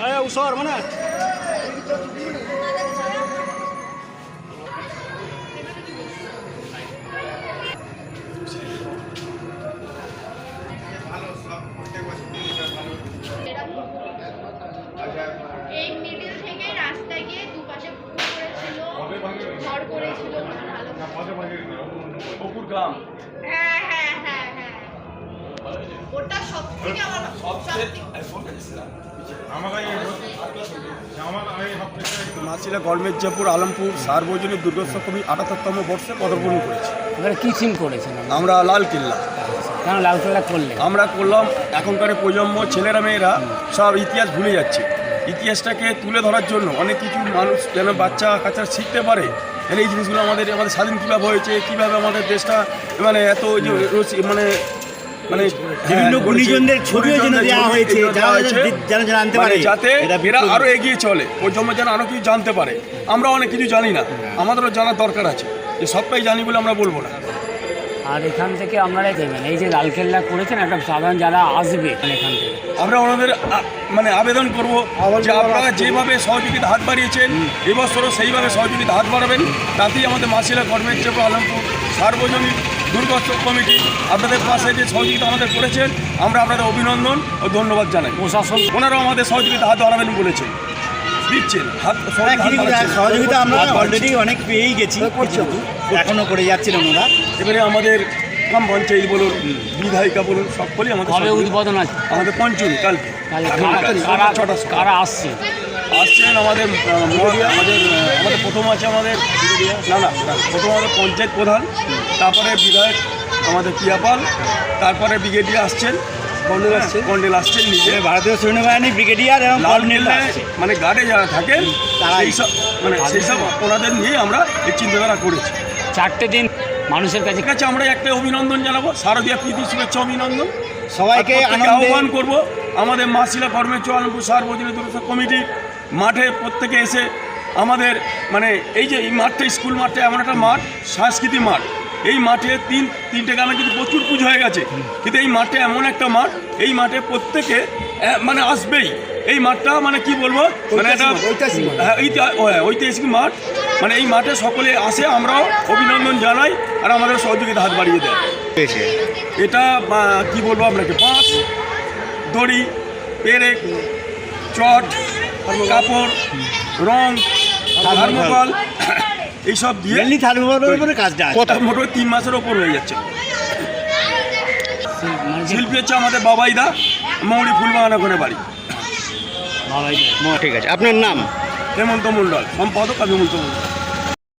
أيوه وصار منى বকুর গ্রাম। হ্যাঁ হ্যাঁ হ্যাঁ হ্যাঁ। ওটা সব আমার মাছিলা গড়মেরজাপুর আলমপুর সার্বজনীন দুর্গোৎসব কমি আটাত্তরতম বর্ষে পদার্পণ করেছে। এবারে কি থিম করেছেন আমরা লাল কেল্লা। কেন লালকেল্লা করলে আমরা করলাম এখনকার প্রজন্ম ছেলেরা মেয়েরা সব ইতিহাস ভুলে যাচ্ছে। ইতিহাসটাকে তুলে ধরার জন্য অনেক কিছু মানুষ যেন বাচ্চা কাচ্চা শিখতে পারে এই জিনিসগুলো আমাদের আমাদের স্বাধীন কীভাবে হয়েছে কীভাবে আমাদের দেশটা মানে এত যে মানে মানে বিভিন্ন হ্যাঁ, গুণীজনদের ছবিও যেন দেওয়া ছবি হয়েছে। যেন জানতে মানে পারে। যাতে এরা বিপ্লবী। এগিয়ে চলে প্রজন্ম যেন আরও কিছু জানতে পারে আমরা অনেক কিছু জানি না আমাদেরও জানার দরকার আছে যে সবটাই জানি বলে আমরা বলব না আর এখান থেকে আপনারা দেবেন এই যে লালকেল্লা করেছেন একটা সাধারণ যারা আসবে এখান থেকে। আমরা ওনাদের মানে আবেদন করব যে আপনারা যেভাবে সহযোগিতা হাত বাড়িয়েছেন এবছরও সেইভাবে সহযোগিতা হাত বাড়াবেন। তাতেই আমাদের মাসিলা কর্মের চেপ আলমপুর সার্বজনীন দুর্গোৎসব কমিটি আপনাদের পাশে যে সহযোগিতা আমাদের করেছেন আমরা আপনাদের অভিনন্দন ও ধন্যবাদ জানাই। প্রশাসন ওনারাও আমাদের সহযোগিতা হাত বাড়াবেন বলেছেন। দিচ্ছেন। হ্যাঁ, সহযোগিতা আমরা অলরেডি অনেক পেয়েই গেছি এখনও করে যাচ্ছিলাম ওরা এবারে আমাদের গ্রাম পঞ্চায়েত বলুন বিধায়িকা বলুন সকলেই আমাদের কবে উদ্বোধন আছে? আমাদের পঞ্চমী কালকে আগামীকাল, কারা আসছে? আসছেন আমাদের আমাদের আমাদের প্রথম আছে আমাদের না না না, প্রথম আমাদের পঞ্চায়েত প্রধান তারপরে বিধায়ক আমাদের পিয়াপাল তারপরে ব্রিগেডিয়ার আসছেন। কন্ডেল আসছেন কন্ডেল আসছেন নিজে। ভারতীয় সৈন্যবাহিনী ব্রিগেডিয়ার এবং লাল কর্নেল মানে গার্ডে যারা থাকেন তারাই। সেই সব মানে সেই সব ওনাদের নিয়ে আমরা এই চিন্তাধারা করেছি। চারটে দিন মানুষের কাছে ঠিক আছে আমরা একটা অভিনন্দন জানাব। শারদীয় প্রীতি শুভেচ্ছা অভিনন্দন। সবাইকে আহ্বান করব আমাদের মাসিলা কর্মের আলমপুর সার্বজনীন দুর্গোৎসব কমিটির মাঠে প্রত্যেকে এসে আমাদের মানে এই যে এই মাঠটা স্কুল মাঠটা এমন একটা মাঠ সাংস্কৃতিক মাঠ। এই মাঠে তিন তিনটে গ্রামে কিন্তু প্রচুর পুজো হয়ে গেছে। কিন্তু এই মাঠে এমন একটা মাঠ এই মাঠে প্রত্যেকে মানে আসবেই। এই মাঠটা মানে কি বলব? মানে একটা হ্যাঁ হ্যাঁ, ঐতিহাসিক মাঠ। মানে এই মাঠে সকলে আসে আমরাও অভিনন্দন জানাই আর আমাদের সহযোগিতা হাত বাড়িয়ে দেয়। এটা কি বলব আপনাকে? বাঁশ দড়ি পেরেক চট কাপড় রং থার্মোকল এইসব দিয়ে উপরে কাজটা। কত মোটর তিন মাসের ওপর হয়ে যাচ্ছে। মানে শিল্পী হচ্ছে আমাদের বাবাইদা মৌরি ফুলবাগান করে বাড়ি। ঠিক আছে। আপনার নাম? হেমন্ত মণ্ডল সম্পাদক আমি হেমন্ত মণ্ডল।